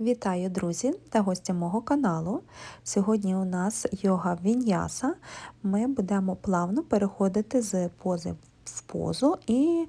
Вітаю, друзі та гості мого каналу. Сьогодні у нас йога віньяса. Ми будемо плавно переходити з пози в позу і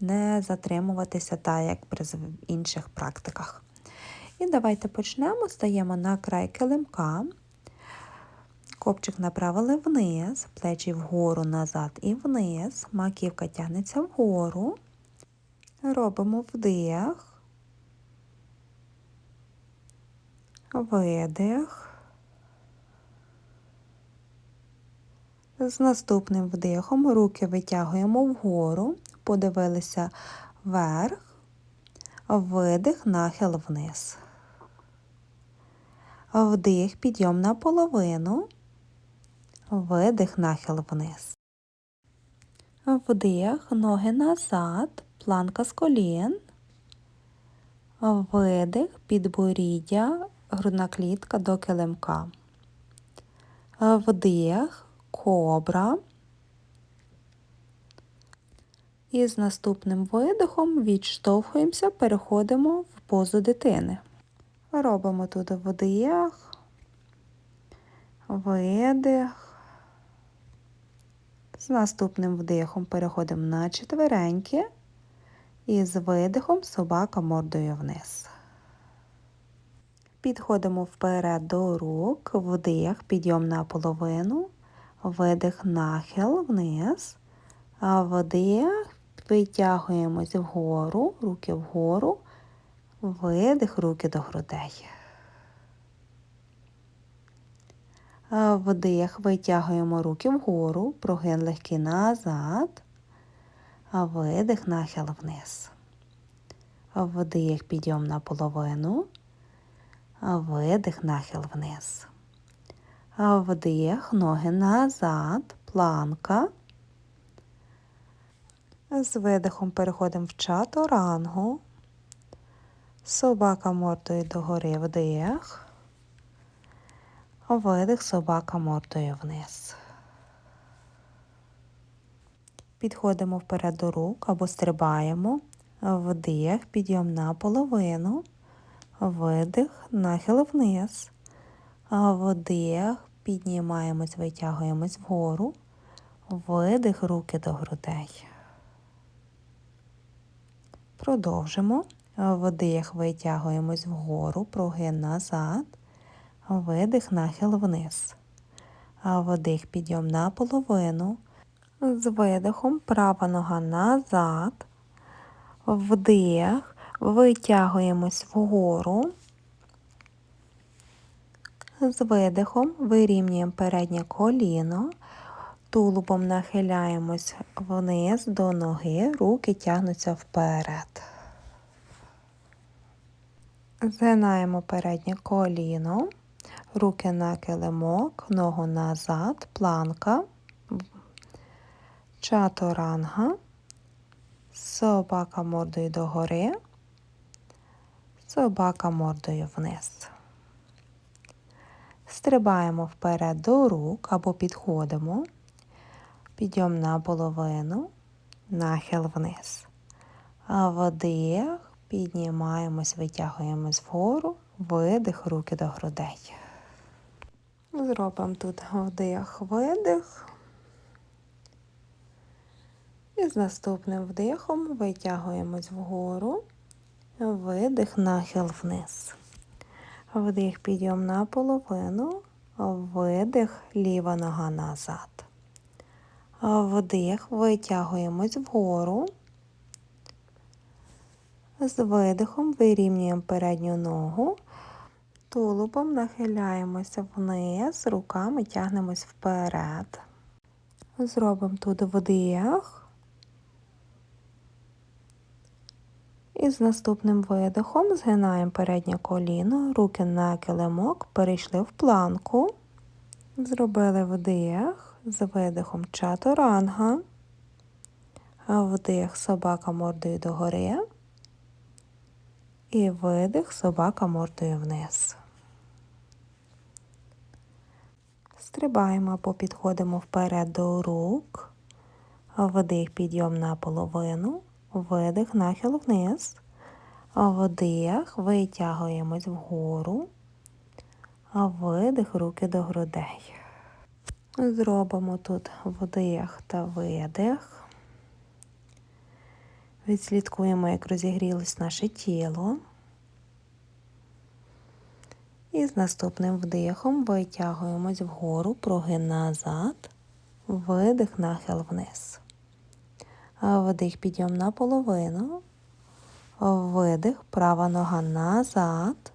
не затримуватися так, як при інших практиках. І давайте почнемо. Стаємо на край килимка. Копчик направили вниз, плечі вгору, назад і вниз. Маківка тягнеться вгору. Робимо вдих. Видих. З наступним вдихом руки витягуємо вгору, подивилися вверх, видих, нахил вниз. Вдих, підйом на половину, видих, нахил вниз. Вдих, ноги назад, планка з колін, видих, підборіддя, грудна клітка до килимка. Вдих, кобра. І з наступним видихом відштовхуємося, переходимо в позу дитини. Робимо тут вдих, видих. З наступним вдихом переходимо на четвереньки і з видихом собака мордою вниз. Підходимо вперед до рук, вдих, підйом на половину, видих, нахил вниз, вдих, витягуємось вгору, руки вгору, видих, руки до грудей. Вдих, витягуємо руки вгору, прогин легкий назад, видих, нахил вниз. Вдих, підйом на половину видих, нахил вниз. Вдих, ноги назад, планка. З видихом переходимо в чатурангу. Собака мордою догори вдих. Видих, собака мордою вниз. Підходимо вперед до рук або стрибаємо. Вдих, підйом на половину видих, нахил вниз, вдих, піднімаємось, витягуємось вгору, видих, руки до грудей. Продовжимо. Вдих, витягуємось вгору, прогин назад, видих, нахил вниз. Вдих, підйом на половину. З видихом права нога назад, вдих, витягуємось вгору, з видихом вирівнюємо переднє коліно, тулубом нахиляємось вниз до ноги, руки тягнуться вперед. Згинаємо переднє коліно, руки на килимок, ногу назад, планка, чатуранга, собака мордою догори, собака мордою вниз. Стрибаємо вперед до рук або підходимо, підйом на половину, нахил вниз. Вдих, піднімаємось, витягуємось вгору, видих, руки до грудей. Зробимо тут вдих, видих. І з наступним вдихом витягуємось вгору, видих, нахил вниз. Вдих, підйом на половину, видих, ліва нога назад. Вдих, витягуємось вгору. З видихом вирівнюємо передню ногу, тулубом нахиляємося вниз, руками тягнемось вперед. Зробимо тут вдих. І з наступним видихом. Згинаємо переднє коліно, руки на килимок, перейшли в планку, зробили вдих, з видихом чатуранга, вдих собака мордою догори. І видих собака мордою вниз. Стрибаємо або підходимо вперед до рук, вдих підйом на половину видих, нахил вниз, Вдих, витягуємось вгору, а видих руки до грудей. Зробимо тут вдих та видих. Відслідкуємо, як розігрілось наше тіло. І з наступним вдихом витягуємось вгору, прогин назад, видих, нахил вниз. Вдих, підйом на половину, видих, права нога назад.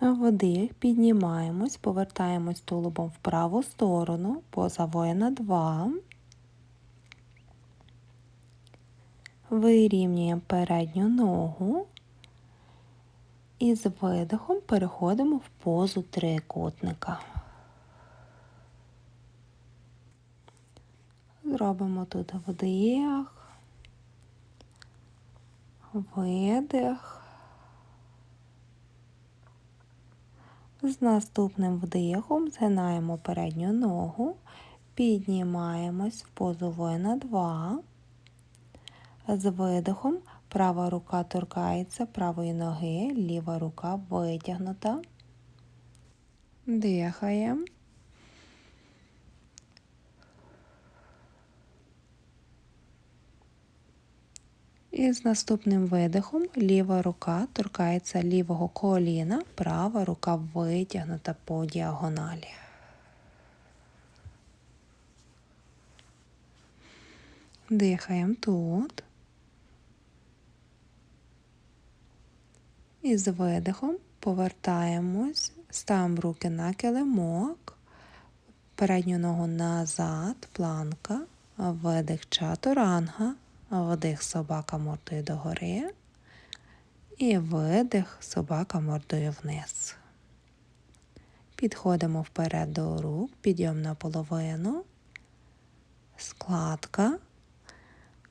Вдих, піднімаємось, повертаємось тулубом в праву сторону, поза воїна 2. Вирівнюємо передню ногу. І з видихом переходимо в позу трикутника. Зробимо тут вдих, видих. З наступним вдихом згинаємо передню ногу, піднімаємось в позу воїна 2. З видихом права рука торкається правої ноги, ліва рука витягнута. Дихаємо. І з наступним видихом ліва рука торкається лівого коліна, права рука витягнута по діагоналі. Дихаємо тут. І з видихом повертаємось, ставимо руки на килимок, передню ногу назад, планка, видих чатуранга, вдих собака мордою догори і видих собака мордою вниз. Підходимо вперед до рук, підйом на половину, складка,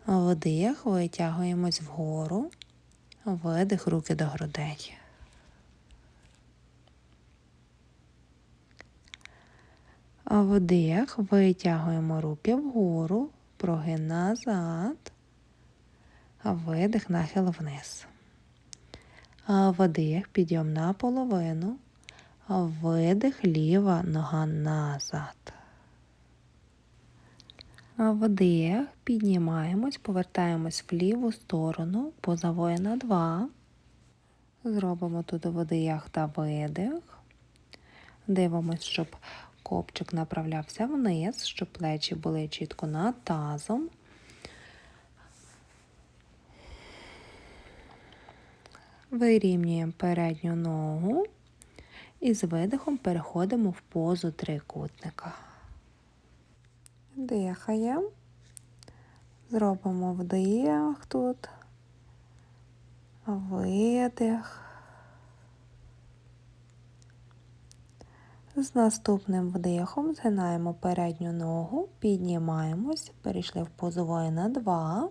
вдих, витягуємось вгору. Видих руки до грудей. Вдих, витягуємо руки вгору, прогин назад, видих, нахил вниз. Вдих, підйом на половину, видих, ліва нога назад. Вдих, піднімаємось, повертаємось в ліву сторону, поза воїна 2. Зробимо тут вдих та видих. Дивимось, щоб копчик направлявся вниз, щоб плечі були чітко над тазом. Вирівнюємо передню ногу і з видихом переходимо в позу трикутника. Дихаємо. Зробимо вдих тут, видих. З наступним вдихом згинаємо передню ногу, піднімаємось, перейшли в позу воїна 2.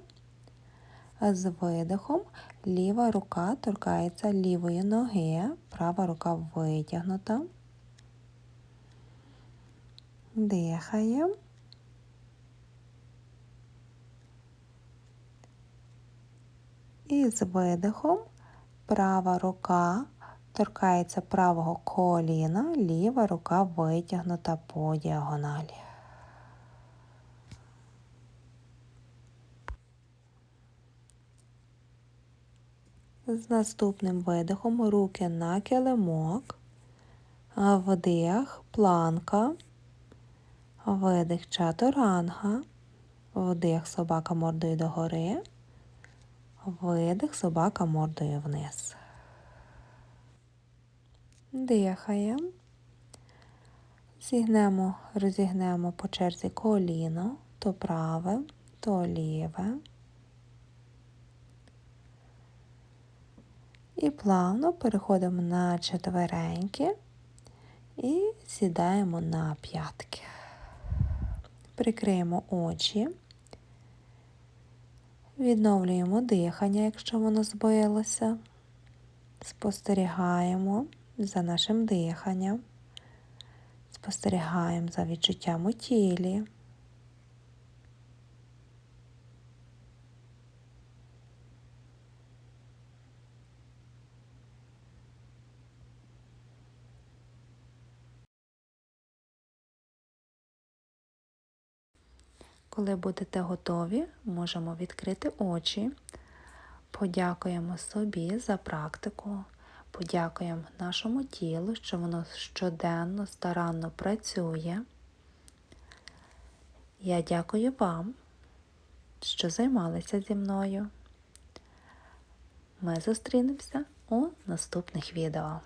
З видихом ліва рука торкається лівої ноги, права рука витягнута. Дихаємо. І з видихом права рука торкається правого коліна, ліва рука витягнута по діагоналі. З наступним видихом руки на килимок, вдих, планка, видих чатуранга, вдих собака мордою догори. Видих, собака мордою вниз. Дихаємо. Зігнемо, розігнемо по черзі коліно, то праве, то ліве. І плавно переходимо на четвереньки і сідаємо на п'ятки. Прикриємо очі. Відновлюємо дихання, якщо воно збилося. Спостерігаємо за нашим диханням. Спостерігаємо за відчуттям у тілі. Коли будете готові, можемо відкрити очі. Подякуємо собі за практику. Подякуємо нашому тілу, що воно щоденно, старанно працює. Я дякую вам, що займалися зі мною. Ми зустрінемося у наступних відео.